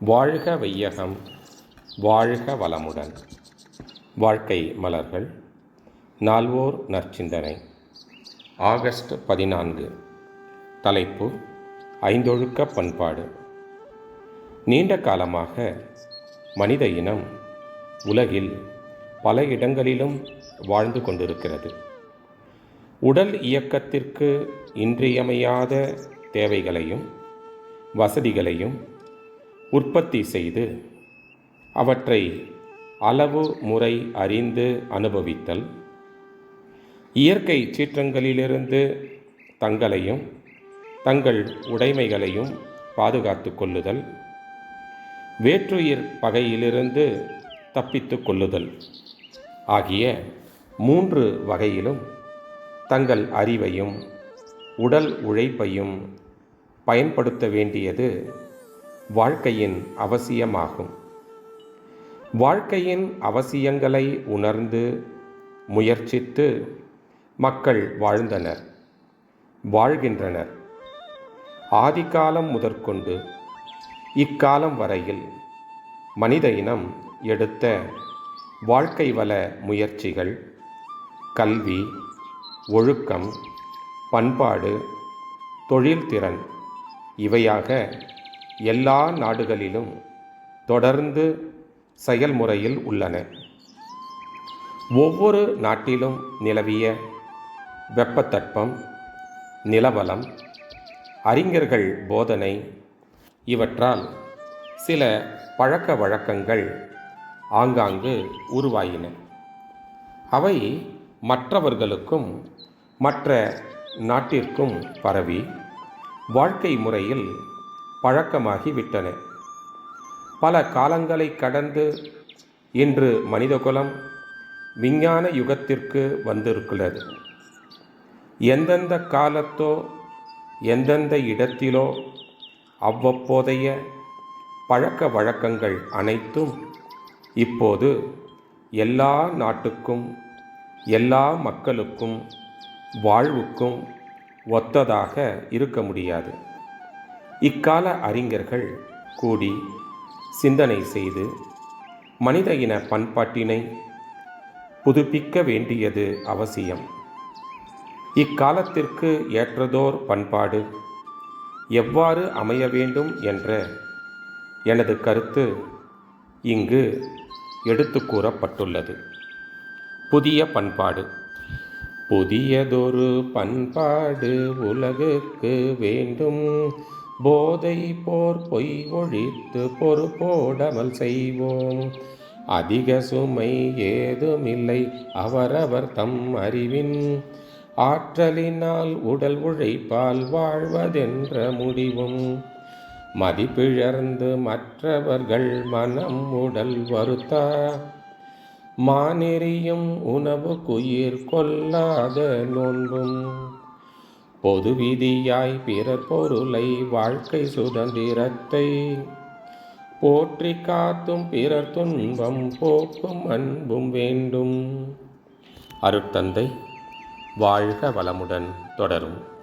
வாழ்க வையகம் வாழ்க வளமுடன். வாழ்க்கை மலர்கள் நால்வோர் நற்சிந்தனை. ஆகஸ்ட் பதினான்கு தலைப்பு ஐந்தொழுக்க பண்பாடு. நீண்ட காலமாக மனித இனம் உலகில் பல இடங்களிலும் வாழ்ந்து கொண்டிருக்கிறது. உடல் இயக்கத்திற்கு இன்றியமையாத தேவைகளையும் வசதிகளையும் உற்பத்தி செய்து அவற்றை அளவு முறை அறிந்து அனுபவித்தல் இயற்கை சீற்றங்களிலிருந்து தங்களையும் தங்கள் உடைமைகளையும் பாதுகாத்து கொள்ளுதல் வேற்றுயிர் பகையிலிருந்து தப்பித்து கொள்ளுதல் ஆகிய மூன்று வகையிலும் தங்கள் அறிவையும் உடல் உழைப்பையும் பயன்படுத்த வேண்டியது வாழ்க்கையின் அவசியமாகும். வாழ்க்கையின் அவசியங்களை உணர்ந்து முயற்சித்து மக்கள் வாழ்ந்தனர் வாழ்கின்றனர். ஆதிகாலம் முதற்கொண்டு இக்காலம் வரையில் மனித இனம் எடுத்த வாழ்க்கை வள முயற்சிகள் கல்வி ஒழுக்கம் பண்பாடு தொழில்திறன் இவையாக எல்லா நாடுகளிலும் தொடர்ந்து செயல்முறையில் உள்ளன. ஒவ்வொரு நாட்டிலும் நிலவிய வெப்பத்தட்பம் நிலவலம் அறிஞர்கள் போதனை இவற்றால் சில பழக்க வழக்கங்கள் ஆங்காங்கு உருவாயின. அவை மற்றவர்களுக்கும் மற்ற நாட்டிற்கும் பரவி வாழ்க்கை முறையில் பழக்கமாகிவிட்டன பல காலங்களை கடந்து இன்று மனிதகுலம் விஞ்ஞான யுகத்திற்கு வந்திருக்கிறது. எந்தெந்த காலத்தோ எந்தெந்த இடத்திலோ அவ்வப்போதைய பழக்க வழக்கங்கள் அனைத்தும் இப்போது எல்லா நாட்டுக்கும் எல்லா மக்களுக்கும் வாழ்வுக்கும் ஒத்ததாக இருக்க முடியாது. இக்கால அறிஞர்கள் கூடி சிந்தனை செய்து மனித இன பண்பாட்டினை புதுப்பிக்க வேண்டியது அவசியம். இக்காலத்திற்கு ஏற்றதோர் பண்பாடு எவ்வாறு அமைய வேண்டும் என்ற எனது கருத்து இங்கு எடுத்து கூறப்பட்டுள்ளது. புதிய பண்பாடு. புதியதொரு பண்பாடு உலகுக்கு வேண்டும். போதை போர் பொய் ஒழித்து பொறுப்போடமல் செய்வோம். அதிக சுமை ஏதுமில்லை அவரவர் தம் அறிவின் ஆற்றலினால் உடல் உழைப்பால் வாழ்வதென்ற முடிவும். மதிப்பிழந்து மற்றவர்கள் மனம் உடல் வருத்தா மானெறியும் உணவு குயிர் கொல்லாத நோன்பும். பொது விதியாய் பிறர் பொருளை வாழ்க்கை சுதந்திரத்தை போற்றி காத்தும் பிறர் துன்பம் போக்கும் அன்பும் வேண்டும். அருட்தந்தை வாழ்க வளமுடன் தொடரும்.